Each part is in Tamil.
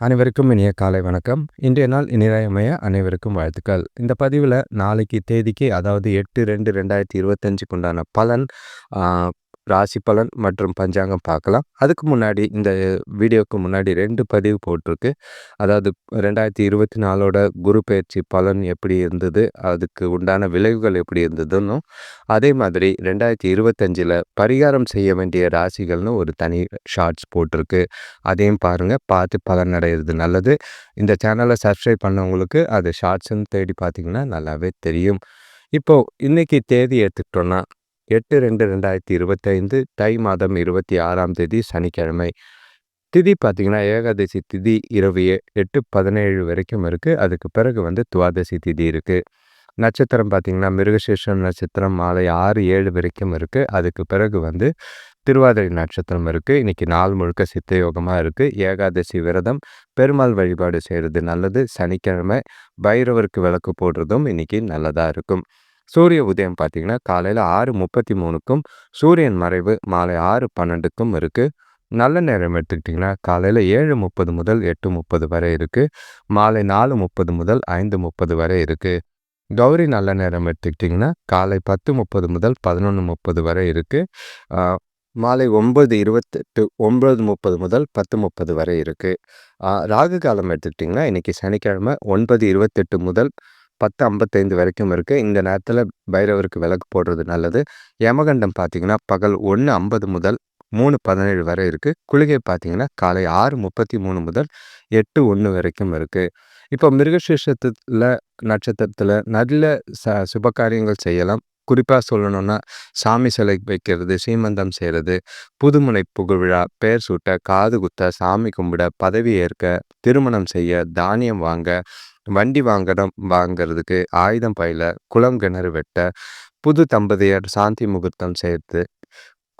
அனைவருக்கும் இனிய காலை வணக்கம். இன்றைய நாள் இனியமைய அனைவருக்கும் வாழ்த்துக்கள். இந்த பதிவில் நாளைக்கு தேதிக்கு அதாவது எட்டு ரெண்டு ரெண்டாயிரத்தி இருபத்தஞ்சுக்கு உண்டான பலன் ராசி பலன் மற்றும் பஞ்சாங்கம் பார்க்கலாம். அதுக்கு முன்னாடி இந்த வீடியோவுக்கு முன்னாடி ரெண்டு பதிவு போட்டிருக்கு. அதாவது ரெண்டாயிரத்தி இருபத்தி நாலோட குரு பயிற்சி பலன் எப்படி இருந்தது அதுக்கு உண்டான விளைவுகள் எப்படி இருந்ததுன்னு அதே மாதிரி ரெண்டாயிரத்தி இருபத்தஞ்சில் பரிகாரம் செய்ய வேண்டிய ராசிகள்னு ஒரு தனி ஷார்ட்ஸ் போட்டிருக்கு. அதையும் பாருங்கள் பார்த்து பலன் அடையிறது நல்லது. இந்த சேனலை சப்ஸ்கிரைப் பண்ணவங்களுக்கு அது ஷார்ட்ஸ்ன்னு தேடி பார்த்தீங்கன்னா நல்லாவே தெரியும். இப்போது இன்றைக்கி தேதி எடுத்துக்கிட்டோன்னா எட்டு ரெண்டு ரெண்டாயிரத்தி இருபத்தைந்து தை மாதம் இருபத்தி ஆறாம் தேதி சனிக்கிழமை. திதி பார்த்திங்கன்னா ஏகாதசி திதி இரவு எட்டு பதினேழு வரைக்கும் இருக்குது அதுக்கு பிறகு வந்து துவாதசி திதி இருக்குது நட்சத்திரம் பார்த்திங்கன்னா மிருகசேஷம் நட்சத்திரம் மாலை ஆறு ஏழு வரைக்கும் இருக்குது அதுக்கு பிறகு வந்து திருவாதிரை நட்சத்திரம் இருக்குது இன்றைக்கி நாள் முழுக்க சித்த யோகமாக இருக்குது ஏகாதசி விரதம் பெருமாள் வழிபாடு செய்கிறது நல்லது. சனிக்கிழமை பைரவருக்கு விளக்கு போடுறதும் இன்றைக்கி நல்லதாக இருக்கும். சூரிய உதயம் பார்த்தீங்கன்னா காலையில் ஆறு முப்பத்தி மூணுக்கும் சூரியன் மறைவு மாலை ஆறு பன்னெண்டுக்கும் இருக்குது நல்ல நேரம் எடுத்துக்கிட்டிங்கன்னா காலையில் ஏழு முப்பது முதல் எட்டு முப்பது வரை இருக்குது மாலை நாலு முப்பது முதல் ஐந்து முப்பது வரை இருக்குது கௌரி நல்ல நேரம் எடுத்துக்கிட்டிங்கன்னா காலை பத்து முப்பது முதல் பதினொன்று முப்பது வரை இருக்குது மாலை ஒம்பது இருபத்தெட்டு ஒம்பது முப்பது முதல் பத்து முப்பது வரை இருக்குது ராகு காலம் எடுத்துக்கிட்டிங்கன்னா இன்றைக்கி சனிக்கிழமை ஒன்பது இருபத்தெட்டு முதல் பத்து ஐம்பத்தைந்து வரைக்கும் இருக்குது இந்த நேரத்தில் பைரவருக்கு விளக்கு போடுறது நல்லது. யமகண்டம் பார்த்திங்கன்னா பகல் ஒன்று ஐம்பது முதல் மூணு பதினேழு வரை இருக்குது குளிகை பார்த்திங்கன்னா காலை ஆறு முப்பத்தி மூணு முதல் எட்டு ஒன்று வரைக்கும் இருக்குது இப்போ மிருகசீஷத்தில் நட்சத்திரத்தில் நல்ல ச சுபகாரியங்கள் செய்யலாம். குறிப்பாக சொல்லணும்னா சாமி சிலை வைக்கிறது சீமந்தம் செய்கிறது புதுமுனை புகழ்விழா பெயர் சூட்ட காது குத்த சாமி கும்பிட பதவி ஏற்க திருமணம் செய்ய தானியம் வாங்க வண்டி வாங்கடம் வாங்கிறதுக்கு ஆயுதம் பயில குளம் கிணறு வெட்ட புது தம்பதியர் சாந்தி முகூர்த்தம் சேர்த்து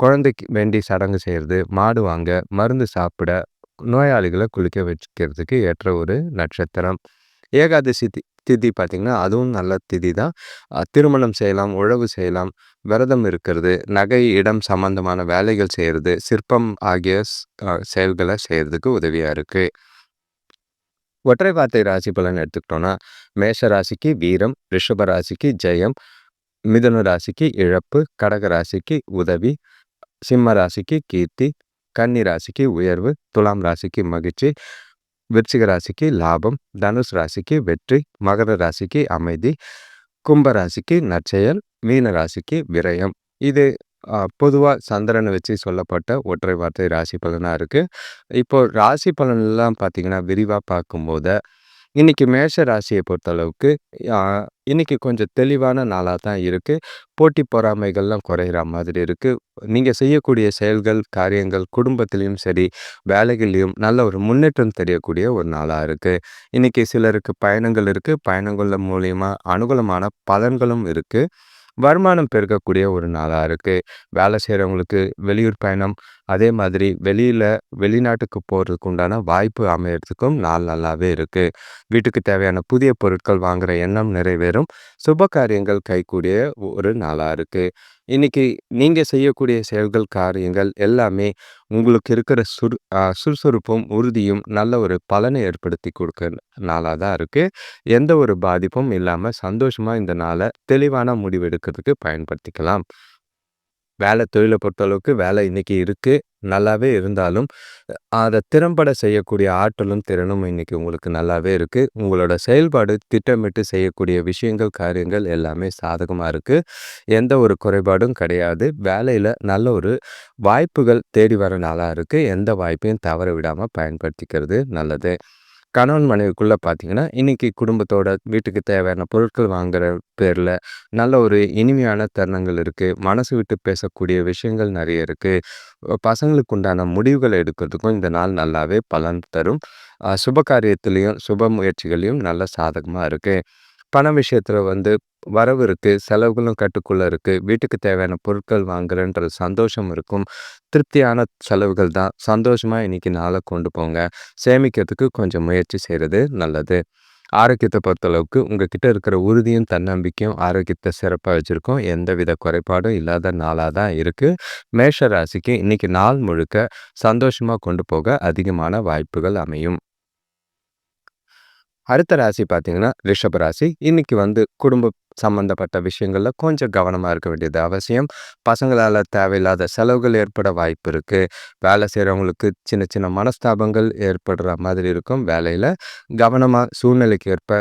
குழந்தைக்கு வேண்டி சடங்கு செய்கிறது மாடு வாங்க மருந்து சாப்பிட நோயாளிகளை குளிக்க வச்சுக்கிறதுக்கு ஏற்ற ஒரு நட்சத்திரம். ஏகாதசி திதி பார்த்திங்கன்னா அதுவும் நல்ல திதி தான். திருமணம் செய்யலாம் உழவு செய்யலாம் விரதம் இருக்கிறது நகை இடம் சம்பந்தமான வேலைகள் செய்கிறது சிற்பம் ஆகிய செயல்களை செய்கிறதுக்கு உதவியாக இருக்குது ஒற்றை வார்த்தை ராசி பலன் எடுத்துக்கிட்டோன்னா மேஷ ராசிக்கு வீரம் ரிஷப ராசிக்கு ஜெயம் மிதுன ராசிக்கு இழப்பு கடக ராசிக்கு உதவி சிம்ம ராசிக்கு கீர்த்தி கன்னி ராசிக்கு உயர்வு துலாம் ராசிக்கு மகிழ்ச்சி விருச்சிக ராசிக்கு லாபம் தனுஷ் ராசிக்கு வெற்றி மகர ராசிக்கு அமைதி கும்ப ராசிக்கு நற்செயல் மீன ராசிக்கு விரயம். இது பொதுவாக சந்திரனை வச்சு சொல்லப்பட்ட ஒற்றை வார்த்தை ராசி பலனாக இருக்குது இப்போ ராசி பலன்லாம் பார்த்திங்கன்னா விரிவாக பார்க்கும்போது இன்றைக்கி மேஷ ராசியை பொறுத்தளவுக்கு இன்றைக்கி கொஞ்சம் தெளிவான நாளாக தான் இருக்குது போட்டி பொறாமைகள்லாம் குறையிற மாதிரி இருக்குது நீங்கள் செய்யக்கூடிய செயல்கள் காரியங்கள் குடும்பத்திலையும் சரி வேலைகள்லையும் நல்ல ஒரு முன்னேற்றம் தெரியக்கூடிய ஒரு நாளாக இருக்குது இன்றைக்கி சிலருக்கு பயணங்கள் இருக்குது பயணங்கள் மூலியமாக அனுகூலமான பலன்களும் இருக்குது வருமானம் பெருக்கக்கூடிய ஒரு நாளாக இருக்குது வேலை செய்கிறவங்களுக்கு வெளியூர் பயணம் அதே மாதிரி வெளியில் வெளிநாட்டுக்கு போகிறதுக்கு உண்டான வாய்ப்பு அமையறதுக்கும் நாள் நல்லாவே இருக்குது வீட்டுக்கு தேவையான புதிய பொருட்கள் வாங்குகிற எண்ணம் நிறைவேறும். சுப காரியங்கள் கைக்கூடிய ஒரு நாளாக இருக்குது இன்றைக்கி நீங்கள் செய்யக்கூடிய செயல்கள் காரியங்கள் எல்லாமே உங்களுக்கு இருக்கிற சுறு சுறுசுறுப்பும் உறுதியும் நல்ல ஒரு பலனை ஏற்படுத்தி கொடுக்க நாளாக தான் இருக்குது எந்த ஒரு பாதிப்பும் இல்லாமல் சந்தோஷமாக இந்த நாளை தெளிவான முடிவு எடுக்கிறதுக்கு பயன்படுத்திக்கலாம். வேலை தொழிலை பொறுத்தளவுக்கு வேலை இன்றைக்கி இருக்குது நல்லாவே இருந்தாலும் அதை திறம்பட செய்யக்கூடிய ஆற்றலும் திறனும் இன்றைக்கி உங்களுக்கு நல்லாவே இருக்குது உங்களோட செயல்பாடு திட்டமிட்டு செய்யக்கூடிய விஷயங்கள் காரியங்கள் எல்லாமே சாதகமாக இருக்குது எந்த ஒரு குறைபாடும் கிடையாது. வேலையில் நல்ல ஒரு வாய்ப்புகள் தேடி வர நாளாக இருக்குது எந்த வாய்ப்பையும் தவற விடாமல் பயன்படுத்திக்கிறது நல்லது. கணவன் மனைவிக்குள்ளே பார்த்தீங்கன்னா இன்றைக்கி குடும்பத்தோட வீட்டுக்கு தேவையான பொருட்கள் வாங்குகிற பேரில் நல்ல ஒரு இனிமையான தருணங்கள் இருக்குது மனசு விட்டு பேசக்கூடிய விஷயங்கள் நிறைய இருக்குது பசங்களுக்கு உண்டான முடிவுகளை எடுக்கிறதுக்கும் இந்த நாள் நல்லாவே பலன் தரும். சுப காரியத்துலேயும் சுப முயற்சிகளையும் நல்ல சாதகமாக இருக்குது பண விஷயத்தில் வந்து வரவு இருக்குது செலவுகளும் கட்டுக்குள்ளே இருக்குது வீட்டுக்கு தேவையான பொருட்கள் வாங்குறேன்ற சந்தோஷம் இருக்கும். திருப்தியான செலவுகள் தான் சந்தோஷமாக இன்றைக்கி நாளை கொண்டு போங்க. சேமிக்கிறதுக்கு கொஞ்சம் முயற்சி செய்கிறது நல்லது. ஆரோக்கியத்தை பொறுத்தளவுக்கு உங்ககிட்ட இருக்கிற உறுதியும் தன்னம்பிக்கையும் ஆரோக்கியத்தை சிறப்பாக வச்சுருக்கோம். எந்தவித குறைபாடும் இல்லாத நாளாக தான் இருக்குது மேஷ ராசிக்கு இன்றைக்கி நாள் முழுக்க சந்தோஷமாக கொண்டு போக அதிகமான வாய்ப்புகள் அமையும். அடுத்த ராசி பார்த்தீங்கன்னா ரிஷப ராசி. இன்னைக்கு வந்து குடும்ப சம்பந்தப்பட்ட விஷயங்களில் கொஞ்சம் கவனமாக இருக்க வேண்டியது அவசியம். பசங்களால் தேவையில்லாத செலவுகள் ஏற்பட வாய்ப்பு இருக்குது வேலை செய்கிறவங்களுக்கு சின்ன சின்ன மனஸ்தாபங்கள் ஏற்படுற மாதிரி இருக்கும். வேலையில் கவனமாக சூழ்நிலைக்கு ஏற்ப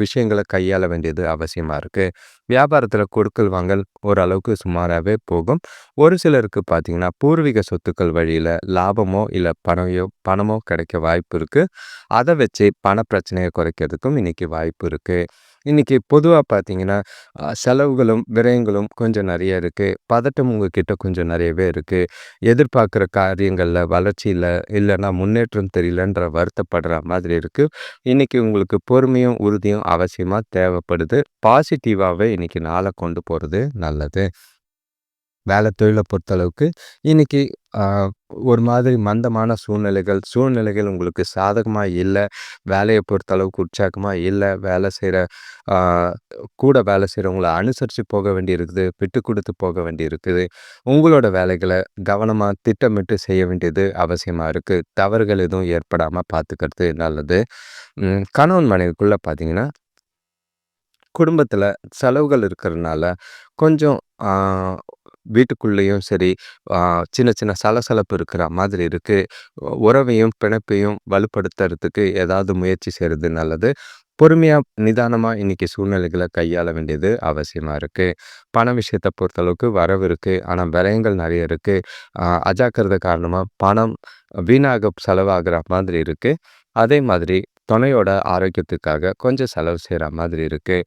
விஷயங்களை கையாள வேண்டியது அவசியமாக இருக்குது வியாபாரத்தில் கொடுக்கல் வாங்கல் ஓரளவுக்கு சுமாராகவே போகும். ஒரு சிலருக்கு பார்த்திங்கன்னா பூர்வீக சொத்துக்கள் வழியில் லாபமோ இல்லை பணமையோ பணமோ கிடைக்க வாய்ப்பு இருக்குது அதை வச்சு பண பிரச்சனையை குறைக்கிறதுக்கும் இன்றைக்கி வாய்ப்பு இருக்குது இன்றைக்கி பொதுவாக பார்த்தீங்கன்னா செலவுகளும் விரயங்களும் கொஞ்சம் நிறைய இருக்குது பதட்டம் உங்ககிட்ட கொஞ்சம் நிறையவே இருக்குது எதிர்பார்க்குற காரியங்களில் வளர்ச்சியில் இல்லைன்னா முன்னேற்றம் தெரியலன்ற வருத்தப்படுற மாதிரி இருக்குது இன்றைக்கி உங்களுக்கு பொறுமையும் உறுதியும் அவசியமாக தேவைப்படுது. பாசிட்டிவாகவே இன்றைக்கி நாளை கொண்டு போகிறது நல்லது. வேலை தொழிலை பொறுத்தளவுக்கு இன்றைக்கி ஒரு மாதிரி மந்தமான சூழ்நிலைகள் சூழ்நிலைகள் உங்களுக்கு சாதகமாக இல்லை வேலையை பொறுத்தளவுக்கு உற்சாகமாக இல்லை வேலை செய்கிற கூட வேலை செய்கிறவங்கள அனுசரித்து போக வேண்டியிருக்குது விட்டு கொடுத்து போக வேண்டியிருக்குது உங்களோட வேலைகளை கவனமாக திட்டமிட்டு செய்ய வேண்டியது அவசியமாக இருக்குது தவறுகள் எதுவும் ஏற்படாமல் பார்த்துக்கிறது நல்லது. கணவன் மனைவிக்குள்ளே பார்த்தீங்கன்னா குடும்பத்தில் செலவுகள் இருக்கிறதுனால கொஞ்சம் வீட்டுக்குள்ளேயும் சரி சின்ன சின்ன சலசலப்பு இருக்கிற மாதிரி இருக்குது உறவையும் பிணைப்பையும் வலுப்படுத்துறதுக்கு ஏதாவது முயற்சி செய்கிறது நல்லது. பொறுமையாக நிதானமாக இன்றைக்கி சூழ்நிலைகளை கையாள வேண்டியது அவசியமாக இருக்குது பண விஷயத்தை பொறுத்தளவுக்கு வரவு இருக்குது ஆனால் விரயங்கள் நிறைய இருக்குது அஜாக்கிரதை காரணமாக பணம் வீணாக செலவாகிற மாதிரி இருக்குது அதே மாதிரி துணையோட ஆரோக்கியத்துக்காக கொஞ்சம் செலவு செய்கிற மாதிரி இருக்குது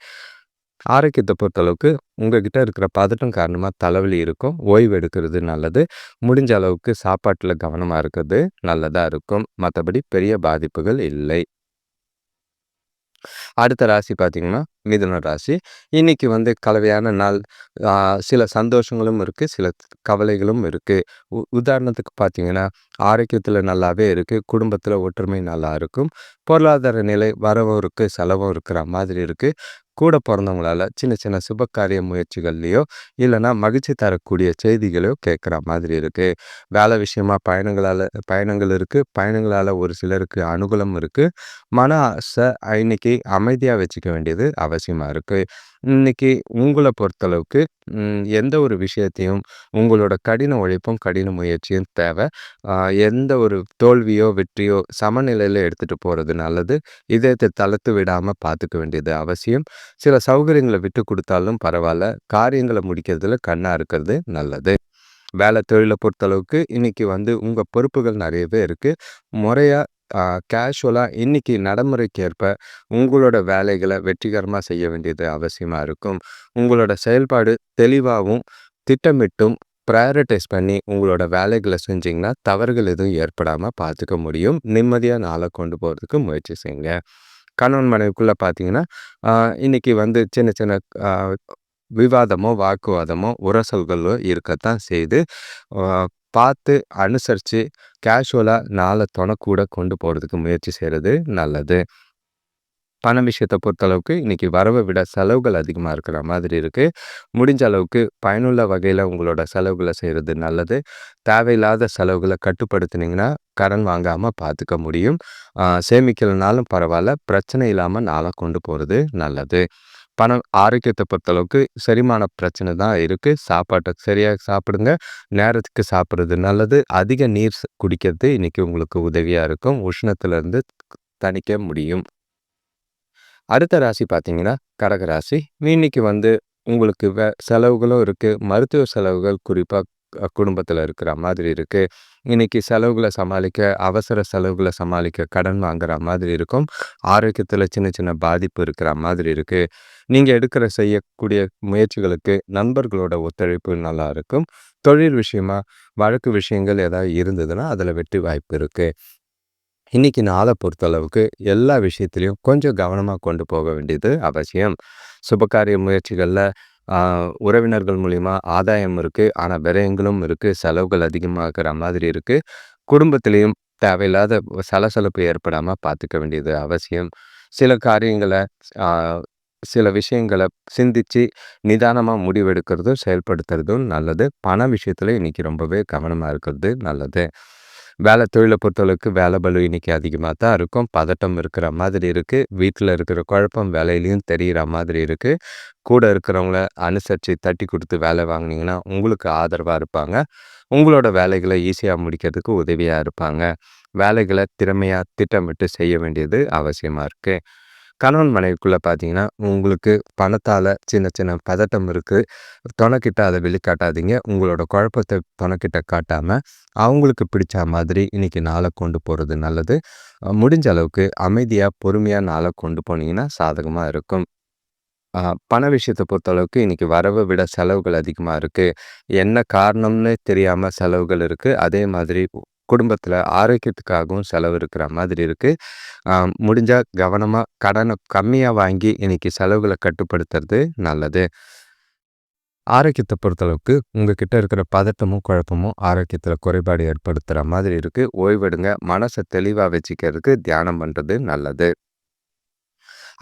ஆரோக்கியத்தை பொறுத்தளவுக்கு உங்ககிட்ட இருக்கிற பதட்டம் காரணமாக தலைவலி இருக்கும் ஓய்வு எடுக்கிறது நல்லது முடிஞ்ச அளவுக்கு சாப்பாட்டில் கவனமாக இருக்கிறது நல்லதாக இருக்கும் மற்றபடி பெரிய பாதிப்புகள் இல்லை. அடுத்த ராசி பார்த்திங்கன்னா மிதுன ராசி. இன்னைக்கு வந்து கலவையான நாள். சில சந்தோஷங்களும் இருக்குது சில கவலைகளும் இருக்குது உ உதாரணத்துக்கு பார்த்தீங்கன்னா ஆரோக்கியத்தில் நல்லாவே இருக்குது குடும்பத்தில் ஒற்றுமை நல்லா இருக்கும் பொருளாதார நிலை வரவும் இருக்குது செலவும் இருக்கிற மாதிரி இருக்குது கூட பிறந்தவங்களால சின்ன சின்ன சுபகாரிய முயற்சிகள்லையோ இல்லைன்னா மகிழ்ச்சி தரக்கூடிய செய்திகளையோ கேட்குற மாதிரி இருக்குது வேலை விஷயமா பயணங்களால் பயணங்கள் இருக்குது பயணங்களால் ஒரு சிலருக்கு அனுகூலம் இருக்குது மன ஆசை இன்னைக்கு அமைதியாக வச்சுக்க வேண்டியது அவசியமாக இருக்குது இன்னைக்கு உங்களை பொறுத்தளவுக்கு எந்த ஒரு விஷயத்தையும் உங்களோட கடின உழைப்பும் கடின முயற்சியும் தேவை. எந்த ஒரு தோல்வியோ வெற்றியோ சமநிலையில் எடுத்துகிட்டு போகிறது நல்லது. இதயத்தை தளர்த்து விடாமல் பார்த்துக்க வேண்டியது அவசியம். சில சௌகரியங்களை விட்டு கொடுத்தாலும் பரவாயில்ல காரியங்களை முடிக்கிறதுல கண்ணாக இருக்கிறது நல்லது. வேலை தொழிலை பொறுத்தளவுக்கு இன்றைக்கி வந்து உங்கள் பொறுப்புகள் நிறையவே இருக்குது முறையாக கேஷுவலாக இன்றைக்கி நடைமுறைக்கேற்ப உங்களோட வேலைகளை வெற்றிகரமாக செய்ய வேண்டியது அவசியமாக இருக்கும். உங்களோட செயல்பாடு தெளிவாகவும் திட்டமிட்டும் ப்ரையாரிட்டைஸ் பண்ணி உங்களோட வேலைகளை செஞ்சிங்கன்னா தவறுகள் எதுவும் ஏற்படாமல் பார்த்துக்க முடியும். நிம்மதியாக நாளை கொண்டு போகிறதுக்கு முயற்சி செய்யுங்க. கணவன் மனைவிக்குள்ளே பார்த்தீங்கன்னா இன்றைக்கி வந்து சின்ன சின்ன விவாதமோ வாக்குவாதமோ உரசல்களோ இருக்கத்தான் செய்து பார்த்து அனுசரித்து கேஷுவலாக நாளை துணக்கூட கொண்டு போகிறதுக்கு முயற்சி செய்கிறது நல்லது. பண விஷயத்தை பொறுத்தளவுக்கு இன்றைக்கி வரவை விட செலவுகள் அதிகமாக இருக்கிற மாதிரி இருக்குது முடிஞ்ச அளவுக்கு பயனுள்ள வகையில் உங்களோட செலவுகளை செய்கிறது நல்லது. தேவையில்லாத செலவுகளை கட்டுப்படுத்தினீங்கன்னா கடன் வாங்காமல் பார்த்துக்க முடியும். சேமிக்கலைனாலும் பரவாயில்ல. பிரச்சனை இல்லாமல் நாளாக கொண்டு போகிறது நல்லது. பணம் ஆரோக்கியத்தை பொறுத்தளவுக்கு செரிமான பிரச்சனை தான் இருக்குது சாப்பாட்டை சரியாக சாப்பிடுங்க. நேரத்துக்கு சாப்பிட்றது நல்லது. அதிக நீர் குடிக்கிறது இன்றைக்கி உங்களுக்கு உதவியாக இருக்கும். உஷ்ணத்துலேருந்து தணிக்க முடியும். அடுத்த ராசி பார்த்தீங்கன்னா கடகராசி. இன்னைக்கு வந்து உங்களுக்கு வே செலவுகளும் இருக்குது மருத்துவ செலவுகள் குறிப்பாக குடும்பத்தில் இருக்கிற மாதிரி இருக்குது இன்னைக்கு செலவுகளை சமாளிக்க அவசர செலவுகளை சமாளிக்க கடன் வாங்குற மாதிரி இருக்கும். ஆரோக்கியத்தில் சின்ன சின்ன பாதிப்பு இருக்கிற மாதிரி இருக்குது நீங்கள் எடுக்கிற செய்யக்கூடிய முயற்சிகளுக்கு நண்பர்களோட ஒத்துழைப்பு நல்லா இருக்கும். தொழில் விஷயமா வழக்கு விஷயங்கள் ஏதாவது இருந்ததுன்னா அதில் வெற்றி வாய்ப்பு இருக்குது இன்றைக்கி நாளை பொறுத்தளவுக்கு எல்லா விஷயத்துலையும் கொஞ்சம் கவனமாக கொண்டு போக வேண்டியது அவசியம். சுபகாரிய முயற்சிகளில் உறவினர்கள் மூலிமா ஆதாயம் இருக்குது ஆனால் விரயங்களும் இருக்குது செலவுகள் அதிகமாகிற மாதிரி இருக்குது குடும்பத்திலையும் தேவையில்லாத சலசலப்பு ஏற்படாமல் பார்த்துக்க வேண்டியது அவசியம். சில காரியங்களை சில விஷயங்களை சிந்தித்து நிதானமாக முடிவெடுக்கிறதும் செயல்படுத்துறதும் நல்லது. பண விஷயத்தில் இன்றைக்கி ரொம்பவே கவனமாக இருக்கிறது நல்லது. வேலை தொழிலை பொறுத்தளவுக்கு வேலை பலு இன்னைக்கு அதிகமாக தான் இருக்கும். பதட்டம் இருக்கிற மாதிரி இருக்குது வீட்டில் இருக்கிற குழப்பம் வேலையிலையும் தெரிகிற மாதிரி இருக்குது கூட இருக்கிறவங்கள அனுசரித்து தட்டி கொடுத்து வேலை வாங்கினீங்கன்னா உங்களுக்கு ஆதரவாக இருப்பாங்க. உங்களோட வேலைகளை ஈஸியாக முடிக்கிறதுக்கு உதவியாக இருப்பாங்க. வேலைகளை திறமையாக திட்டமிட்டு செய்ய வேண்டியது அவசியமாக இருக்குது கணவன் மனைவிக்குள்ளே பார்த்தீங்கன்னா உங்களுக்கு பணத்தால் சின்ன சின்ன பதட்டம் இருக்குது துணைக்கிட்ட அதை வெளிக்காட்டாதீங்க. உங்களோட குழப்பத்தை துணைக்கிட்ட காட்டாமல் அவங்களுக்கு பிடிச்ச மாதிரி இன்றைக்கி நாளை கொண்டு போகிறது நல்லது. முடிஞ்ச அளவுக்கு அமைதியாக பொறுமையாக நாளை கொண்டு போனீங்கன்னா சாதகமாக இருக்கும். பண விஷயத்தை பொறுத்தளவுக்கு இன்றைக்கி வரவை விட செலவுகள் அதிகமாக இருக்குது என்ன காரணம்னு தெரியாமல் செலவுகள் இருக்குது அதே மாதிரி குடும்பத்தில் ஆரோக்கியத்துக்காகவும் செலவு இருக்கிற மாதிரி இருக்குது முடிஞ்சால் கவனமாக கடனை கம்மியாக வாங்கி இன்றைக்கி செலவுகளை கட்டுப்படுத்துறது நல்லது. ஆரோக்கியத்தை பொறுத்தளவுக்கு உங்ககிட்ட இருக்கிற பதட்டமும் குழப்பமும் ஆரோக்கியத்தில் குறைபாடு ஏற்படுத்துகிற மாதிரி இருக்குது ஓய்வெடுங்க. மனசை தெளிவாக வச்சுக்கிறதுக்கு தியானம் பண்ணுறது நல்லது.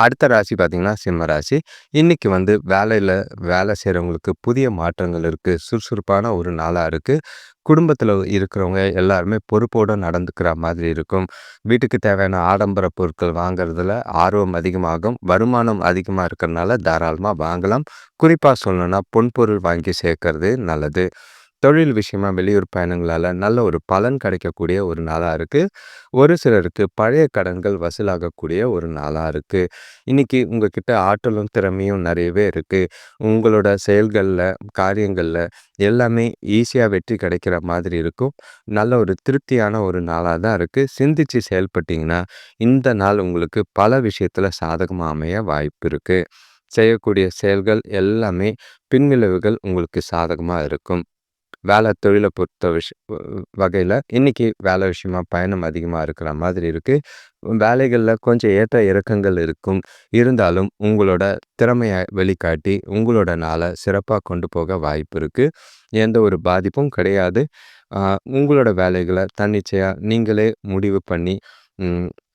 அடுத்த ராசி பார்த்திங்கன்னா சிம்ம ராசி. இன்றைக்கி வந்து வேலையில் வேலை செய்கிறவங்களுக்கு புதிய மாற்றங்கள் இருக்குது சுறுசுறுப்பான ஒரு நாளாக இருக்குது குடும்பத்தில் இருக்கிறவங்க எல்லாருமே பொறுப்போடு நடந்துக்கிற மாதிரி இருக்கும். வீட்டுக்கு தேவையான ஆடம்பர பொருட்கள் வாங்குறதுல ஆர்வம் அதிகமாகும். வருமானம் அதிகமாக இருக்கிறனால தாராளமாக வாங்கலாம். குறிப்பாக சொல்லணுன்னா பொன்பொருள் வாங்கி சேர்க்கறது நல்லது. தொழில் விஷயமா வெளியூர் பயணங்களால் நல்ல ஒரு பலன் கிடைக்கக்கூடிய ஒரு நாளாக இருக்குது ஒரு சிலருக்கு பழைய கடன்கள் வசூலாகக்கூடிய ஒரு நாளாக இருக்குது இன்றைக்கி உங்ககிட்ட ஆற்றலும் திறமையும் நிறையவே இருக்குது உங்களோட செயல்களில் காரியங்களில் எல்லாமே ஈஸியாக வெற்றி கிடைக்கிற மாதிரி இருக்கும். நல்ல ஒரு திருப்தியான ஒரு நாளாக தான் இருக்குது சிந்தித்து செயல்பட்டிங்கன்னா இந்த நாள் உங்களுக்கு பல விஷயத்தில் சாதகமாக அமைய வாய்ப்பு இருக்குது செய்யக்கூடிய செயல்கள் எல்லாமே பின்விளைவுகள் உங்களுக்கு சாதகமாக இருக்கும். வேலை தொழிலை பொறுத்த விஷ வகையில் இன்றைக்கி வேலை விஷயமா பயணம் அதிகமாக இருக்கிற மாதிரி இருக்குது வேலைகளில் கொஞ்சம் ஏற்ற இறக்கங்கள் இருக்கும். இருந்தாலும் உங்களோட திறமையை வெளிக்காட்டி உங்களோட நாளை சிறப்பாக கொண்டு போக வாய்ப்பு இருக்குது எந்த ஒரு பாதிப்பும் கிடையாது. உங்களோட வேலைகளை தன்னிச்சையாக நீங்களே முடிவு பண்ணி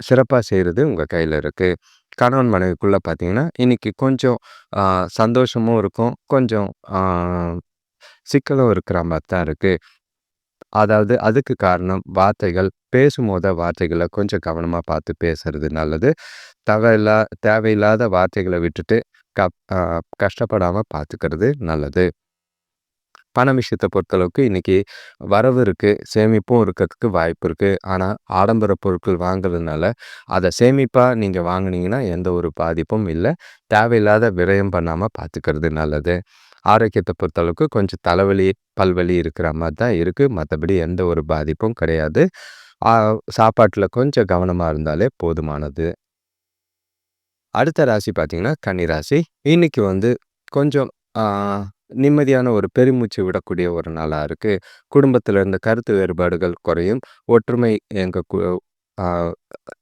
சிறப்பாக செய்கிறது உங்கள் கையில் இருக்குது கணவன் மனைவிக்குள்ளே பார்த்தீங்கன்னா இன்றைக்கி கொஞ்சம் சந்தோஷமும் இருக்கும். கொஞ்சம் சிக்கலும் இருக்கிற மாதிரி தான் இருக்குது அதாவது அதுக்கு காரணம் வார்த்தைகள் பேசும்போத வார்த்தைகளை கொஞ்சம் கவனமாக பார்த்து பேசுறது நல்லது. தேவையில்லா தேவையில்லாத வார்த்தைகளை விட்டுட்டு க கஷ்டப்படாமல் பார்த்துக்கிறது நல்லது. பண விஷயத்தை பொறுத்தளவுக்கு இன்றைக்கி வரவு இருக்குது சேமிப்பும் இருக்கிறதுக்கு வாய்ப்பு இருக்குது ஆனால் ஆடம்பர பொருட்கள் வாங்குறதுனால அதை சேமிப்பாக நீங்கள் வாங்கினீங்கன்னா எந்த ஒரு பாதிப்பும் இல்லை. தேவையில்லாத விரயம் பண்ணாமல் பார்த்துக்கிறது நல்லது. ஆரோக்கியத்தை பொறுத்தளவுக்கு கொஞ்சம் தலைவலி பல்வலி இருக்கிற மாதிரி தான் இருக்குது மற்றபடி எந்த ஒரு பாதிப்பும் கிடையாது. சாப்பாட்டில் கொஞ்சம் கவனமாக இருந்தாலே போதுமானது. அடுத்த ராசி பார்த்திங்கன்னா கன்னிராசி இன்றைக்கி வந்து கொஞ்சம் நிம்மதியான ஒரு பெருமூச்சு விடக்கூடிய ஒரு நாளாக இருக்குது குடும்பத்தில் இருந்த கருத்து வேறுபாடுகள் குறையும். ஒற்றுமை எங்கள்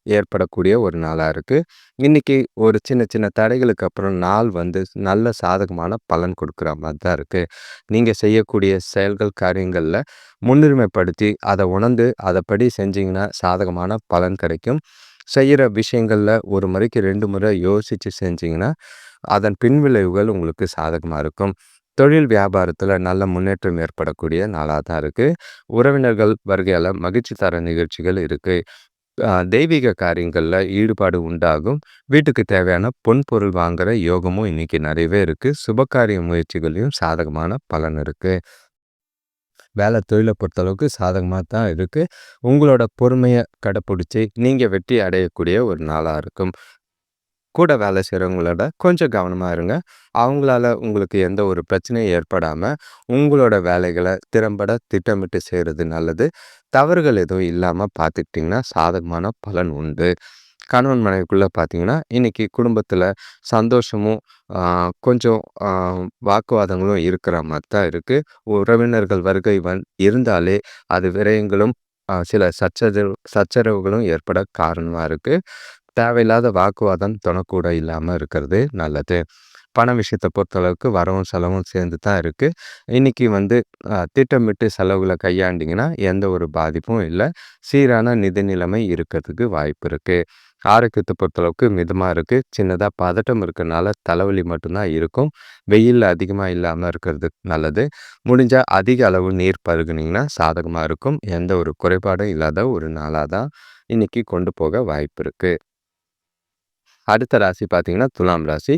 ஏற்படக்கூடிய ஒரு நாளாக இருக்குது இன்றைக்கி ஒரு சின்ன சின்ன தடைகளுக்கு அப்புறம் நாள் வந்து நல்ல சாதகமான பலன் கொடுக்குற மாதிரி தான் இருக்குது நீங்கள் செய்யக்கூடிய செயல்கள் காரியங்களில் முன்னுரிமைப்படுத்தி அதை உணர்ந்து அதைப்படி செஞ்சிங்கன்னா சாதகமான பலன் கிடைக்கும். செய்கிற விஷயங்களில் ஒரு முறைக்கு ரெண்டு முறை யோசித்து செஞ்சிங்கன்னா அதன் பின்விளைவுகள் உங்களுக்கு சாதகமாக இருக்கும். தொழில் வியாபாரத்தில் நல்ல முன்னேற்றம் ஏற்படக்கூடிய நாளாக தான் இருக்குது உறவினர்கள் வருகையால் மகிழ்ச்சி தர நிகழ்ச்சிகள் இருக்குது தெய்வீக காரியங்களில் ஈடுபாடு உண்டாகும். வீட்டுக்கு தேவையான பொன் பொருள் வாங்குற யோகமும் இன்னைக்கு நிறையவே இருக்குது சுபகாரிய முயற்சிகளையும் சாதகமான பலன் இருக்குது வேலை தொழிலை பொறுத்தளவுக்கு சாதகமாக தான் இருக்குது உங்களோட பொறுமையை கடைப்பிடிச்சி நீங்கள் வெற்றி அடையக்கூடிய ஒரு நாளாக இருக்கும். கூட வேலை செய்கிறவங்களோட கொஞ்சம் கவனமாக இருங்க. அவங்களால உங்களுக்கு எந்த ஒரு பிரச்சனையும் ஏற்படாமல் உங்களோட வேலைகளை திறம்பட திட்டமிட்டு செய்கிறது நல்லது. தவறுகள் எதுவும் இல்லாமல் பார்த்துக்கிட்டிங்கன்னா சாதகமான பலன் உண்டு. கணவன் மனைவிக்குள்ளே பார்த்தீங்கன்னா இன்றைக்கி குடும்பத்தில் சந்தோஷமும் கொஞ்சம் வாக்குவாதங்களும் இருக்கிற மாதிரி தான் இருக்குது உறவினர்கள் வருகை வந் இருந்தாலே அது விரயங்களும் சில சச்சரவு சச்சரவுகளும் ஏற்பட காரணமாக இருக்குது தேவையில்லாத வாக்குவாதம் தொணக்கூட இல்லாமல் இருக்கிறது நல்லது. பண விஷயத்தை பொறுத்தளவுக்கு வரவும் செலவும் சேர்ந்து தான் இருக்குது இன்றைக்கி வந்து திட்டமிட்டு செலவுகளை கையாண்டிங்கன்னா எந்த ஒரு பாதிப்பும் இல்லை. சீரான நிதி நிலைமை இருக்கிறதுக்கு வாய்ப்பு இருக்குது ஆரோக்கியத்தை பொறுத்தளவுக்கு மிதமாக இருக்குது சின்னதாக பதட்டம் இருக்கிறனால தலைவலி மட்டும்தான் இருக்கும். வெயில் அதிகமாக இல்லாமல் இருக்கிறது நல்லது. முடிஞ்சால் அதிக அளவு நீர் பருகுனிங்கன்னா சாதகமாக இருக்கும். எந்த ஒரு குறைபாடும் இல்லாத ஒரு நாளாக தான் இன்றைக்கி கொண்டு போக வாய்ப்பு இருக்குது அடுத்த ராசி பார்த்தீங்கன்னா துலாம் ராசி.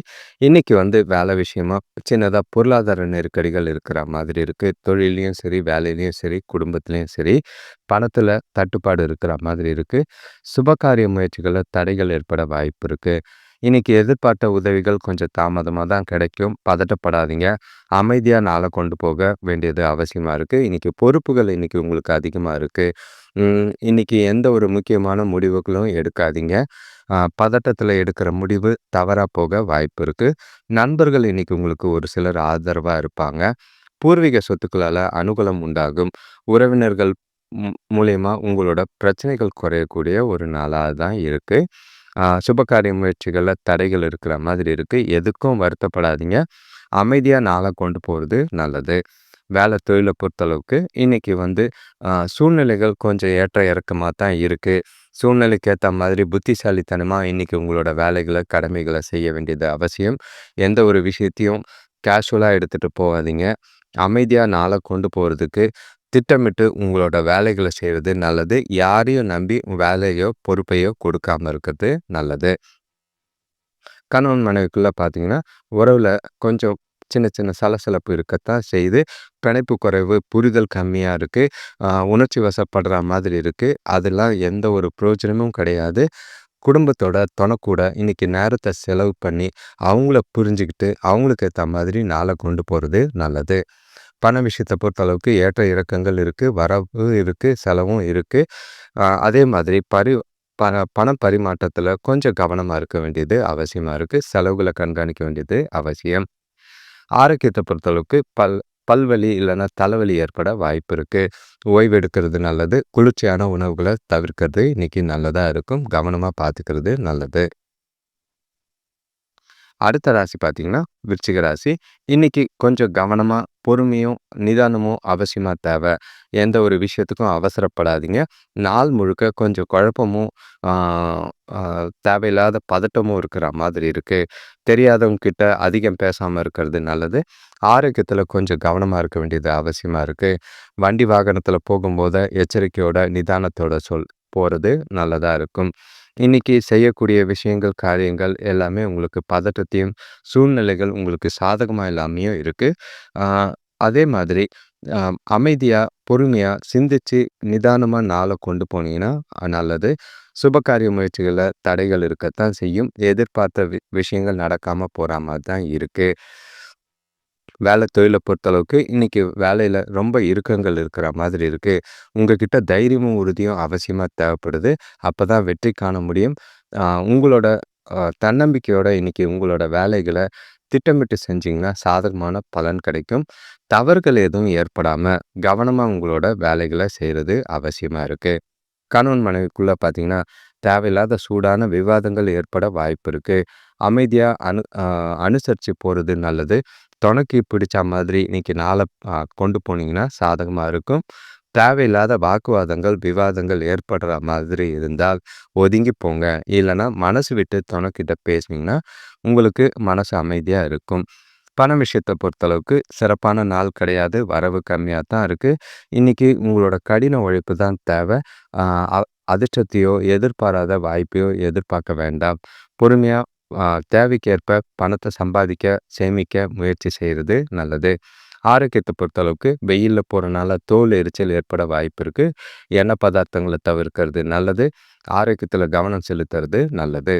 இன்றைக்கி வந்து வேலை விஷயமா சின்னதாக பொருளாதார நெருக்கடிகள் இருக்கிற மாதிரி இருக்குது தொழிலையும் சரி வேலையிலையும் சரி குடும்பத்துலேயும் சரி பணத்தில் தட்டுப்பாடு இருக்கிற மாதிரி இருக்குது சுபகாரிய முயற்சிகளில் தடைகள் ஏற்பட வாய்ப்பு இருக்குது இன்றைக்கி எதிர்பார்த்த உதவிகள் கொஞ்சம் தாமதமாக தான் கிடைக்கும். பதட்டப்படாதீங்க. அமைதியாக நாளை கொண்டு போக வேண்டியது அவசியமாக இருக்குது இன்றைக்கி பொறுப்புகள் இன்றைக்கி உங்களுக்கு அதிகமாக இருக்குது இன்றைக்கி எந்த ஒரு முக்கியமான முடிவுகளும் எடுக்காதீங்க. பதட்டத்தில் எடுக்கிற முடிவு தவறாக போக வாய்ப்பு இருக்குது நண்பர்கள் இன்றைக்கி உங்களுக்கு ஒரு சிலர் ஆதரவாக இருப்பாங்க. பூர்வீக சொத்துக்களால் அனுகூலம் உண்டாகும். உறவினர்கள் மூலயமா உங்களோட பிரச்சனைகள் குறையக்கூடிய ஒரு நாளாக தான் இருக்குது சுபகாரிய முயற்சிகளில் தடைகள் இருக்கிற மாதிரி இருக்குது எதுக்கும் வருத்தப்படாதீங்க. அமைதியாக நாளை கொண்டு போகிறது நல்லது. வேலை தொழிலை பொறுத்தளவுக்கு இன்றைக்கி வந்து சூழ்நிலைகள் கொஞ்சம் ஏற்ற இறக்கமாக தான் இருக்குது சூழ்நிலைக்கு ஏற்ற மாதிரி புத்திசாலித்தனமாக இன்றைக்கி உங்களோட வேலைகளை கடமைகளை செய்ய வேண்டியது அவசியம். எந்த ஒரு விஷயத்தையும் கேஷுவலாக எடுத்துகிட்டு போகாதீங்க. அமைதியாக நாளை கொண்டு போகிறதுக்கு திட்டமிட்டு உங்களோட வேலைகளை செய்வது நல்லது. யாரையும் நம்பி வேலையோ பொறுப்பையோ கொடுக்காமல் இருக்கிறது நல்லது. கணவன் மனைவிக்குள்ளே பார்த்தீங்கன்னா உறவில் கொஞ்சம் சின்ன சின்ன சலசலப்பு இருக்கத்தான் செய்து பிணைப்பு குறைவு புரிதல் கம்மியாக இருக்குது உணர்ச்சி வசப்படுற மாதிரி இருக்குது அதெல்லாம் எந்த ஒரு பிரயோஜனமும் கிடையாது. குடும்பத்தோட துணைக்கூட இன்றைக்கி நேரத்தை செலவு பண்ணி அவங்கள புரிஞ்சுக்கிட்டு அவங்களுக்கு ஏற்ற மாதிரி நாளை கொண்டு போகிறது நல்லது. பண விஷயத்தை பொறுத்தளவுக்கு ஏற்ற இறக்கங்கள் இருக்குது வரவு இருக்குது செலவும் இருக்குது அதே மாதிரி பரி பண பண பரிமாற்றத்தில் கொஞ்சம் கவனமாக இருக்க வேண்டியது அவசியமாக இருக்குது செலவுகளை கண்காணிக்க வேண்டியது அவசியம். ஆரோக்கியத்தை பொறுத்தளவுக்கு பல் பல்வலி இல்லைன்னா தலைவலி ஏற்பட வாய்ப்பு இருக்குது ஓய்வு எடுக்கிறது நல்லது. குளிர்ச்சியான உணவுகளை தவிர்க்கிறது இன்றைக்கி நல்லதாக இருக்கும். கவனமாக பார்த்துக்கிறது நல்லது. அடுத்த ராசி பார்த்தீங்கன்னா விருச்சிக ராசி. இன்னைக்கு கொஞ்சம் கவனமாக பொறுமையும் நிதானமும் அவசியமாக தேவை. எந்த ஒரு விஷயத்துக்கும் அவசரப்படாதீங்க. நாள் முழுக்க கொஞ்சம் குழப்பமும் தேவையில்லாத பதட்டமும் இருக்கிற மாதிரி இருக்குது தெரியாதவங்கக்கிட்ட அதிகம் பேசாமல் இருக்கிறது நல்லது. ஆரோக்கியத்தில் கொஞ்சம் கவனமாக இருக்க வேண்டியது அவசியமாக இருக்குது வண்டி வாகனத்தில் போகும்போது எச்சரிக்கையோட நிதானத்தோட சொல் போகிறது நல்லதாக இருக்கும். இன்னைக்கு செய்யக்கூடிய விஷயங்கள், காரியங்கள் எல்லாமே உங்களுக்கு பதட்டத்தையும், சூழ்நிலைகள் உங்களுக்கு சாதகமாக இல்லாமையும் இருக்குது அதே மாதிரி அமைதியாக பொறுமையாக சிந்திச்சு, நிதானமாக நாளை கொண்டு போனீங்கன்னா நல்லது. சுபகாரிய முயற்சிகளில் தடைகள் இருக்கத்தான் செய்யும். எதிர்பார்த்த வி விஷயங்கள் நடக்காமல் போகிற மாதிரி தான் இருக்குது வேலை தொழிலை பொறுத்தளவுக்கு இன்றைக்கி வேலையில் ரொம்ப இறுக்கங்கள் இருக்கிற மாதிரி இருக்குது உங்ககிட்ட தைரியமும் உறுதியும் அவசியமாக தேவைப்படுது. அப்போ தான் வெற்றி காண முடியும். உங்களோட தன்னம்பிக்கையோட இன்றைக்கி உங்களோட வேலைகளை திட்டமிட்டு செஞ்சிங்கன்னா சாதகமான பலன் கிடைக்கும். தவறுகள் எதுவும் ஏற்படாமல் கவனமாக உங்களோட வேலைகளை செய்கிறது அவசியமாக இருக்குது கணவன் மனைவிக்குள்ளே பார்த்தீங்கன்னா தேவையில்லாத சூடான விவாதங்கள் ஏற்பட வாய்ப்பு இருக்குது அமைதியாக அனு அனுசரித்து போகிறது நல்லது. துணைக்கு பிடிச்ச மாதிரி இன்றைக்கி நாளை கொண்டு போனீங்கன்னா சாதகமாக இருக்கும். தேவையில்லாத வாக்குவாதங்கள் விவாதங்கள் ஏற்படுற மாதிரி இருந்தால் ஒதுங்கி போங்க. இல்லைன்னா மனசு விட்டு துணைக்கிட்ட பேசுனீங்கன்னா உங்களுக்கு மனசு அமைதியாக இருக்கும். பண விஷயத்தை பொறுத்தளவுக்கு சிறப்பான நாள் கிடையாது. வரவு கம்மியாக தான் இருக்குது இன்றைக்கி உங்களோட கடின உழைப்பு தான் தேவை. அதிர்ஷ்டத்தையோ எதிர்பாராத வாய்ப்பையோ எதிர்பார்க்க வேண்டாம். பொறுமையாக தேவைக்கேற்ப பணத்தை சம்பாதிக்க சேமிக்க முயற்சி செய்கிறது நல்லது. ஆரோக்கியத்தை பொறுத்தளவுக்கு வெயிலில் போகிறனால தோல் எரிச்சல் ஏற்பட வாய்ப்பு இருக்குது எண்ணெய் பதார்த்தங்களை தவிர்க்கிறது நல்லது. ஆரோக்கியத்தில் கவனம் செலுத்துறது நல்லது.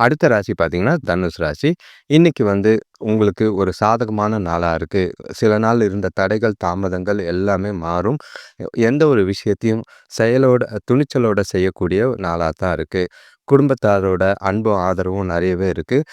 அடுத்த ராசி பார்த்திங்கன்னா தனுஷ் ராசி. இன்றைக்கி வந்து உங்களுக்கு ஒரு சாதகமான நாளாக இருக்குது சில நாள் இருந்த தடைகள் தாமதங்கள் எல்லாமே மாறும். எந்த ஒரு விஷயத்தையும் செயலோட துணிச்சலோட செய்யக்கூடிய நாளாக தான் இருக்குது குடும்பத்தாரோட அன்பும் ஆதரவும் நிறையவே இருக்குது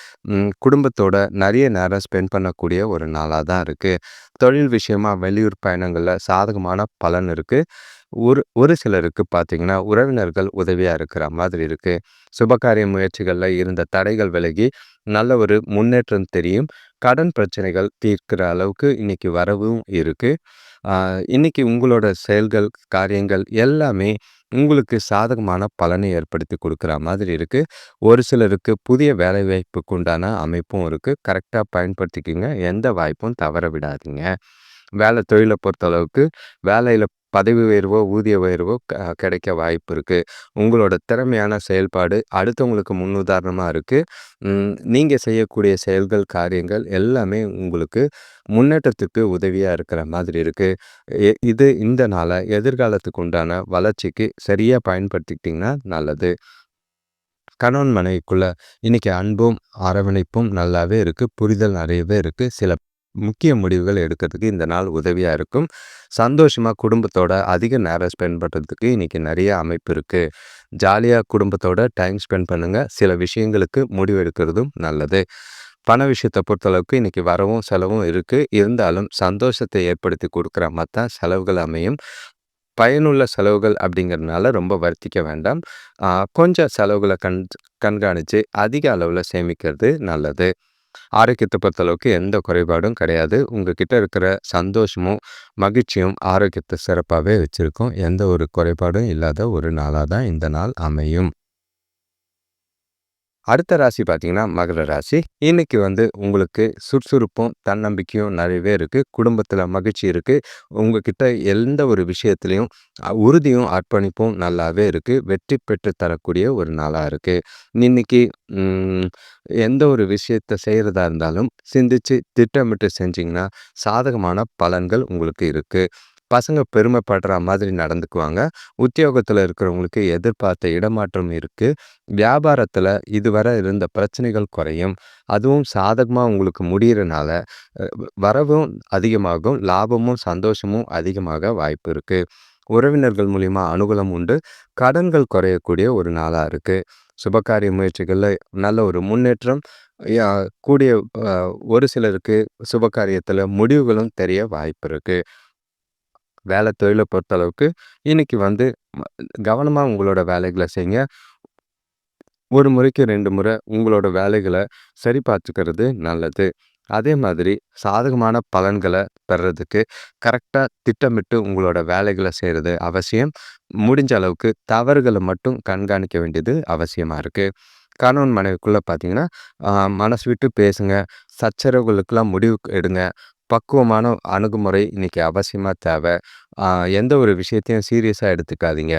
குடும்பத்தோட நிறைய நேரம் ஸ்பெண்ட் பண்ணக்கூடிய ஒரு நாளாக தான் இருக்குது தொழில் விஷயமா வெளியூர் பயணங்களில் சாதகமான பலன் இருக்குது ஒரு ஒரு சிலருக்கு பார்த்தீங்கன்னா, உறவினர்கள் உதவியாக இருக்கிற மாதிரி இருக்குது சுபகாரிய முயற்சிகளில் இருந்த தடைகள் விலகி, நல்ல ஒரு முன்னேற்றம் தெரியும். கடன் பிரச்சனைகள் தீர்க்கிற அளவுக்கு இன்னைக்கு வரவும் இருக்குது இன்றைக்கி இன்னைக்கு உங்களோட செயல்கள், காரியங்கள் எல்லாமே உங்களுக்கு சாதகமான பலனை ஏற்படுத்தி கொடுக்குற மாதிரி இருக்குது ஒரு சிலருக்கு புதிய வேலைவாய்ப்புக்கு உண்டான அமைப்பும் இருக்குது கரெக்டாக பயன்படுத்திக்கிங்க. எந்த வாய்ப்பும் தவற விடாதீங்க. வேலை தொழிலை பொறுத்தளவுக்கு வேலையில் பதவி உயர்வோ, ஊதிய உயர்வோ க கிடைக்க வாய்ப்பு இருக்குது உங்களோட திறமையான செயல்பாடு அடுத்தவங்களுக்கு முன்னுதாரணமாக இருக்குது நீங்கள் செய்யக்கூடிய செயல்கள், காரியங்கள் எல்லாமே உங்களுக்கு முன்னேற்றத்துக்கு உதவியாக இருக்கிற மாதிரி இருக்குது இது இந்த நாளை எதிர்காலத்துக்கு உண்டான வளர்ச்சிக்கு சரியாக பயன்படுத்திக்கிட்டிங்கன்னா நல்லது. கணவன் மனைவிக்குள்ளே இன்னைக்கு அன்பும், அரவணைப்பும் நல்லாவே இருக்குது புரிதல் நிறையவே இருக்குது சில முக்கிய முடிவுகள் எடுக்கிறதுக்கு இந்த நாள் உதவியாக இருக்கும். சந்தோஷமாக குடும்பத்தோட அதிக நேரம் ஸ்பெண்ட் பண்ணுறதுக்கு இன்றைக்கி நிறைய அமைப்பு இருக்குது ஜாலியாக குடும்பத்தோட டைம் ஸ்பெண்ட் பண்ணுங்கள் சில விஷயங்களுக்கு முடிவு எடுக்கிறதும் நல்லது. பண விஷயத்தை பொறுத்தளவுக்கு இன்றைக்கி வரவும், செலவும் இருக்குது இருந்தாலும் சந்தோஷத்தை ஏற்படுத்தி கொடுக்குற மாதிரி தான் செலவுகள் அமையும். பயனுள்ள செலவுகள் அப்படிங்கிறதுனால ரொம்ப வருத்திக்க வேண்டாம். கொஞ்சம் செலவுகளை கண் கண்காணித்து அதிக அளவில் சேமிக்கிறது நல்லது. ஆரோக்கியத்தை பொறுத்தளவுக்கு எந்த குறைபாடும் கிடையாது. உங்ககிட்ட இருக்கிற சந்தோஷமும், மகிழ்ச்சியும் ஆரோக்கியத்தை சிறப்பாகவே வச்சுருக்கோம் எந்த ஒரு குறைபாடும் இல்லாத ஒரு நாளாக தான் இந்த நாள் அமையும். அடுத்த ராசி பார்த்தீங்கன்னா, மகர ராசி. இன்னைக்கு வந்து உங்களுக்கு சுறுசுறுப்பும், தன்னம்பிக்கையும் நிறையவே இருக்குது குடும்பத்தில் மகிழ்ச்சி இருக்குது உங்ககிட்ட எந்த ஒரு விஷயத்துலையும் உறுதியும், அர்ப்பணிப்பும் நல்லாவே இருக்குது வெற்றி பெற்று தரக்கூடிய ஒரு நாளாக இருக்குது இன்னைக்கு எந்த ஒரு விஷயத்த செய்கிறதா இருந்தாலும், சிந்திச்சு திட்டமிட்டு செஞ்சிங்கன்னா சாதகமான பலன்கள் உங்களுக்கு இருக்குது பசங்க பெருமைப்படுற மாதிரி நடந்துக்குவாங்க. உத்தியோகத்தில் இருக்கிறவங்களுக்கு எதிர்பார்த்த இடமாற்றம் இருக்குது வியாபாரத்தில் இதுவரை இருந்த பிரச்சனைகள் குறையும். அதுவும் சாதகமாக உங்களுக்கு முடியிறனால, வரவும் அதிகமாகும். லாபமும், சந்தோஷமும் அதிகமாக வாய்ப்பு இருக்குது உறவினர்கள் மூலிமா அனுகூலம் உண்டு. கடன்கள் குறையக்கூடிய ஒரு நாளாக இருக்குது சுபகாரிய முயற்சிகளில் நல்ல ஒரு முன்னேற்றம். கூடிய ஒரு சிலருக்கு சுபகாரியத்தில் முடிவுகளும் தெரிய வாய்ப்பு இருக்குது வேலை தொழிலை பொறுத்த அளவுக்கு இன்னைக்கு வந்து கவனமாக உங்களோட வேலைகளை செய்யுங்க. ஒரு முறைக்கு ரெண்டு முறை உங்களோட வேலைகளை சரி பார்த்துக்கிறது நல்லது. அதே மாதிரி சாதகமான பலன்களை பெறதுக்கு கரெக்டாக திட்டமிட்டு உங்களோட வேலைகளை செய்கிறது அவசியம். முடிஞ்ச அளவுக்கு தவறுகளை மட்டும் கண்காணிக்க வேண்டியது அவசியமாக இருக்குது கணவன் மனைவிக்குள்ளே பார்த்தீங்கன்னா, மனசு விட்டு பேசுங்க. சச்சரவுகளுக்கெல்லாம் முடிவு எடுங்க. பக்குவமான அணுகுமுறை இன்றைக்கி அவசியமாக தேவை. எந்த ஒரு விஷயத்தையும் சீரியஸாக எடுத்துக்காதீங்க.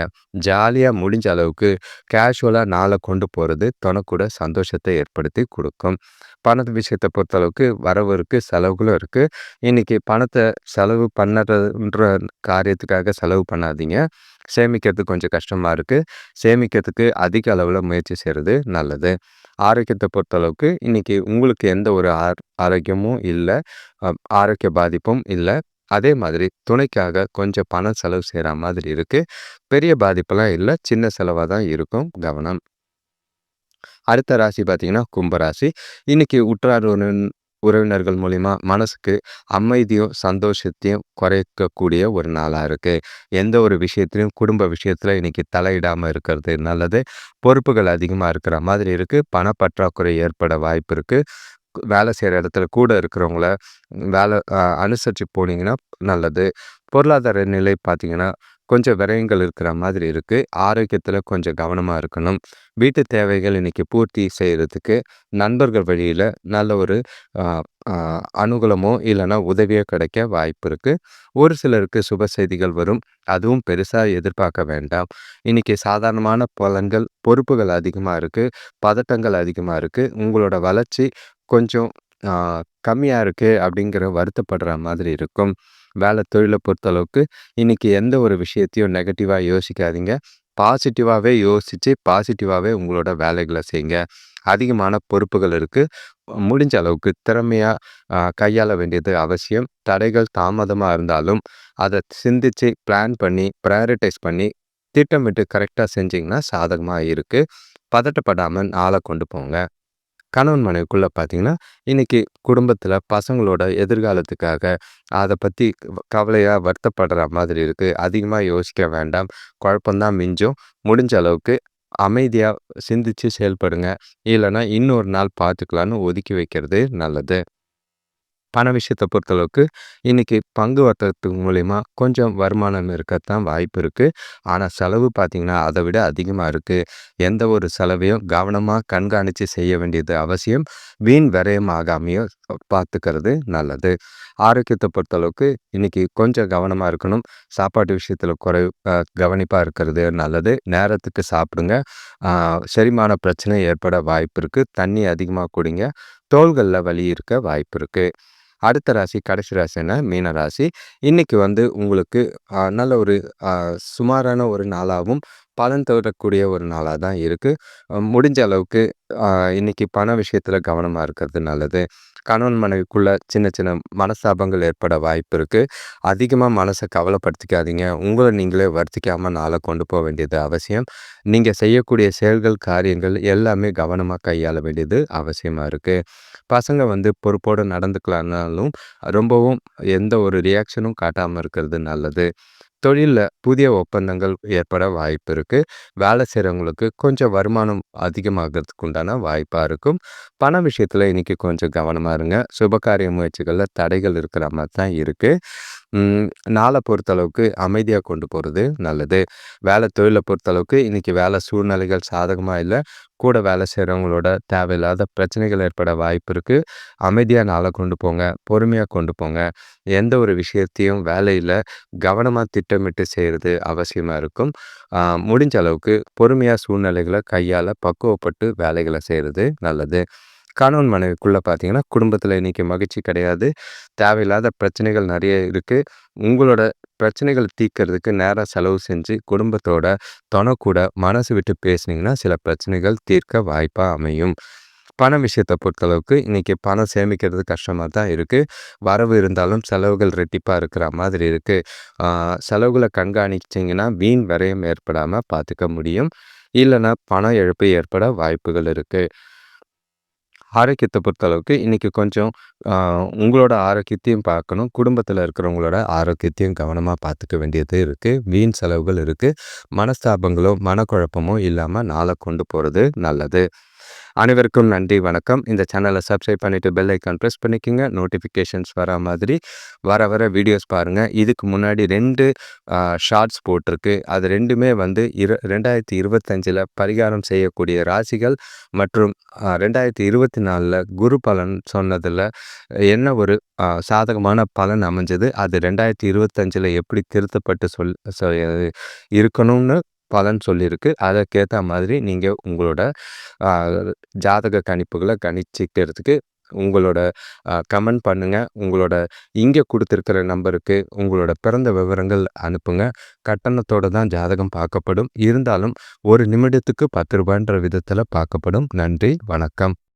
ஜாலியாக முடிஞ்ச அளவுக்கு கேஷுவலாக நாளை கொண்டு போகிறது தனக்கூட சந்தோஷத்தை ஏற்படுத்தி கொடுக்கும் பணத்து விஷயத்தை பொறுத்தளவுக்கு வரவு இருக்குது செலவுகளும் இருக்குது இன்றைக்கி பணத்தை செலவு பண்ணுறன்ற காரியத்துக்காக செலவு பண்ணாதீங்க. சேமிக்கிறதுக்கு கொஞ்சம் கஷ்டமாக இருக்குது சேமிக்கிறதுக்கு அதிக அளவில் முயற்சி செய்கிறது நல்லது. ஆரோக்கியத்தை பொறுத்தளவுக்கு இன்றைக்கி உங்களுக்கு எந்த ஒரு ஆர் ஆரோக்கியமும் இல்லை ஆரோக்கிய பாதிப்பும் இல்லை அதே மாதிரி துணைக்காக கொஞ்சம் பணம் செலவு செய்கிற மாதிரி இருக்குது பெரிய பாதிப்பெல்லாம் இல்லை சின்ன செலவாக தான் இருக்கும். கவனம். அடுத்த ராசி பார்த்திங்கன்னா கும்பராசி. இன்றைக்கி உற்றார் உறவின் உறவினர்கள் மூலிமா மனசுக்கு அமைதியும், சந்தோஷத்தையும் குறைக்கக்கூடிய ஒரு நாளாக இருக்குது எந்த ஒரு விஷயத்துலையும் குடும்ப விஷயத்தில் இன்றைக்கி தலையிடாமல் இருக்கிறது நல்லது. பொறுப்புகள் அதிகமாக இருக்கிற மாதிரி இருக்குது பணப்பற்றாக்குறை ஏற்பட வாய்ப்பு இருக்குது வேலை செய்கிற இடத்துல கூட இருக்கிறவங்கள வேலை அனுசரித்து போனீங்கன்னா நல்லது. பொருளாதார நிலை பார்த்தீங்கன்னா, கொஞ்சம் விரயங்கள் இருக்கிற மாதிரி இருக்குது ஆரோக்கியத்தில் கொஞ்சம் கவனமாக இருக்கணும். வீட்டு தேவைகள் இன்றைக்கி பூர்த்தி செய்கிறதுக்கு நண்பர்கள் வழியில் நல்ல ஒரு அனுகூலமோ, இல்லைனா உதவியோ கிடைக்க வாய்ப்பு இருக்குது ஒரு சிலருக்கு சுப செய்திகள் வரும். அதுவும் பெருசாக எதிர்பார்க்க வேண்டாம். இன்றைக்கி சாதாரணமான பலன்கள், பொறுப்புகள் அதிகமாக இருக்குது பதட்டங்கள் அதிகமாக இருக்குது உங்களோட வளர்ச்சி கொஞ்சம் கம்மியாக இருக்குது அப்படிங்கிற வருத்தப்படுற மாதிரி இருக்கும். வேலை தொழிலை பொறுத்தளவுக்கு, இன்னைக்கு எந்த ஒரு விஷயத்தையும் நெகட்டிவாக யோசிக்காதீங்க. பாசிட்டிவாகவே யோசித்து பாசிட்டிவாகவே உங்களோட வேலைகளை செய்யுங்க. அதிகமான பொறுப்புகள் இருக்குது முடிஞ்ச அளவுக்கு திறமையாக கையாள வேண்டியது அவசியம். தடைகள் தாமதமாக இருந்தாலும், அதை சிந்திச்சு பிளான் பண்ணி, ப்ரையாரிட்டைஸ் பண்ணி, திட்டமிட்டு கரெக்டாக செஞ்சிங்கன்னா சாதகமாக இருக்குது பதட்டப்படாமல் ஆளை கொண்டு போங்க. கணவன் மனைவிக்குள்ளே பார்த்தீங்கன்னா இன்றைக்கி குடும்பத்தில் பசங்களோட எதிர்காலத்துக்காக அதை பற்றி கவலையாக வருத்தப்படுற மாதிரி இருக்குது அதிகமாக யோசிக்க வேண்டாம். குழப்பந்தான் மிஞ்சும். முடிஞ்ச அளவுக்கு அமைதியாக சிந்திச்சு செயல்படுங்க. இல்லைன்னா இன்னொரு நாள் பார்த்துக்கலான்னு ஒதுக்கி வைக்கிறது நல்லது. பண விஷயத்தை பொறுத்தளவுக்கு இன்றைக்கி பங்கு வர்த்தகத்து மூலிமா கொஞ்சம் வருமானம் இருக்கத்தான் வாய்ப்பு இருக்குது ஆனால் செலவு பார்த்திங்கன்னா அதை விட அதிகமாக இருக்குது எந்த ஒரு செலவையும் கவனமாக கண்காணித்து செய்ய வேண்டியது அவசியம். வீண் விரயம் ஆகாமையோ பார்த்துக்கிறது நல்லது. ஆரோக்கியத்தை பொறுத்தளவுக்கு இன்றைக்கி கொஞ்சம் கவனமாக இருக்கணும். சாப்பாட்டு விஷயத்தில் குறை கவனிப்பாக இருக்கிறது நல்லது. நேரத்துக்கு சாப்பிடுங்க. செரிமான பிரச்சனை ஏற்பட வாய்ப்பு இருக்குது தண்ணி அதிகமாக குடிங்க. தோள்களில் வலி இருக்க வாய்ப்பு இருக்குது அடுத்த ராசி கடைசி ராசின்னா மீன ராசி. இன்னைக்கு வந்து உங்களுக்கு நல்ல ஒரு சுமாரான ஒரு நாளாகவும் பலன் தரக்கூடிய ஒரு நாளாக தான் இருக்குது முடிஞ்ச அளவுக்கு இன்றைக்கி பண விஷயத்தில் கவனமாக இருக்கிறது நல்லது. கணவன் மனைவிக்குள்ள சின்ன சின்ன மனஸ்தாபங்கள் ஏற்பட வாய்ப்பு இருக்குது அதிகமாக மனசை கவலைப்படுத்திக்காதீங்க. உங்களை நீங்களே வருத்திக்காமல் நாளை கொண்டு போக வேண்டியது அவசியம். நீங்கள் செய்யக்கூடிய செயல்கள் காரியங்கள் எல்லாமே கவனமாக கையாள வேண்டியது அவசியமாக இருக்குது பசங்க வந்து பொறுப்போடு நடந்துக்கலான்னாலும் ரொம்பவும் எந்த ஒரு ரியாக்ஷனும் காட்டாமல் இருக்கிறது நல்லது. தொழிலில் புதிய ஒப்பந்தங்கள் ஏற்பட வாய்ப்பு இருக்குது வேலை செய்கிறவங்களுக்கு கொஞ்சம் வருமானம் அதிகமாகிறதுக்கு உண்டான வாய்ப்பாக இருக்கும். பண விஷயத்தில் இன்றைக்கி கொஞ்சம் கவனமாக இருங்க. சுபகாரிய முயற்சிகளில் தடைகள் இருக்கிற மாதிரி தான் இருக்குது நாளை பொறுத்தளவுக்கு அமைதியாக கொண்டு போகிறது நல்லது. வேலை தொழிலை பொறுத்தளவுக்கு இன்றைக்கி வேலை சூழ்நிலைகள் சாதகமாக இல்லை. கூட வேலை செய்கிறவங்களோட தேவையில்லாத பிரச்சனைகள் ஏற்பட வாய்ப்பு இருக்குது அமைதியாக நாளை கொண்டு போங்க பொறுமையாக கொண்டு போங்க. எந்த ஒரு விஷயத்தையும் வேலையில் கவனமாக திட்டமிட்டு செய்கிறது அவசியமாக இருக்கும். முடிஞ்ச அளவுக்கு பொறுமையாக சூழ்நிலைகளை கையால் பக்குவப்பட்டு வேலைகளை செய்கிறது நல்லது. கணவன் மனைவிக்குள்ளே பார்த்தீங்கன்னா குடும்பத்தில் இன்றைக்கி மகிழ்ச்சி கிடையாது. தேவையில்லாத பிரச்சனைகள் நிறைய இருக்குது உங்களோட பிரச்சனைகள் தீர்க்கறதுக்கு நேராக செலவு செஞ்சு குடும்பத்தோட தொணை கூட மனசு விட்டு பேசுனீங்கன்னா சில பிரச்சனைகள் தீர்க்க வாய்ப்பாக அமையும். பண விஷயத்தை பொறுத்தளவுக்கு இன்றைக்கி பணம் சேமிக்கிறது கஷ்டமாக தான் இருக்குது வரவு இருந்தாலும் செலவுகள் ரெட்டிப்பாக இருக்கிற மாதிரி இருக்குது செலவுகளை கண்காணிச்சிங்கன்னா வீண் விரயம் ஏற்படாமல் பார்த்துக்க முடியும். இல்லைன்னா பண இழப்பு ஏற்பட வாய்ப்புகள் இருக்குது ஆரோக்கியத்தை பொறுத்தளவுக்கு இன்றைக்கி கொஞ்சம் உங்களோட ஆரோக்கியத்தையும் பார்க்கணும். குடும்பத்தில் இருக்கிறவங்களோட ஆரோக்கியத்தையும் கவனமாக பார்த்துக்க வேண்டியது இருக்குது வீண் செலவுகள் இருக்குது மனஸ்தாபங்களோ மனக்குழப்பமோ இல்லாமல் நாளை கொண்டு போகிறது நல்லது. அனைவருக்கும் நன்றி வணக்கம். இந்த சேனலை சப்ஸ்கிரைப் பண்ணிவிட்டு பெல் ஐக்கான் ப்ரெஸ் பண்ணிக்கோங்க. நோட்டிஃபிகேஷன்ஸ் வர மாதிரி வர வர வீடியோஸ் பாருங்கள் இதுக்கு முன்னாடி ரெண்டு ஷார்ட்ஸ் போட்டிருக்கு. அது ரெண்டுமே வந்து இரு ரெண்டாயிரத்தி இருபத்தஞ்சில் பரிகாரம் செய்யக்கூடிய ராசிகள் மற்றும் ரெண்டாயிரத்தி இருபத்தி நாலில் குரு பலன் சொன்னதில் என்ன ஒரு சாதகமான பலன் அமைஞ்சது? அது ரெண்டாயிரத்தி இருபத்தஞ்சில் எப்படி திருத்தப்பட்டு சொல் இருக்கணும்னு பலன் சொல்லியிருக்கு அதற்கேற்ற மாதிரி நீங்கள் உங்களோட ஜாதக கணிப்புகளை கணிச்சிக்கிறதுக்கு உங்களோட கமெண்ட் பண்ணுங்கள் உங்களோட இங்கே கொடுத்துருக்கிற நம்பருக்கு உங்களோட பிறந்த விவரங்கள் அனுப்புங்க. கட்டணத்தோடு தான் ஜாதகம் பார்க்கப்படும். இருந்தாலும் ஒரு நிமிடத்துக்கு பத்து ரூபான்ற விதத்தில் பார்க்கப்படும். நன்றி. வணக்கம்.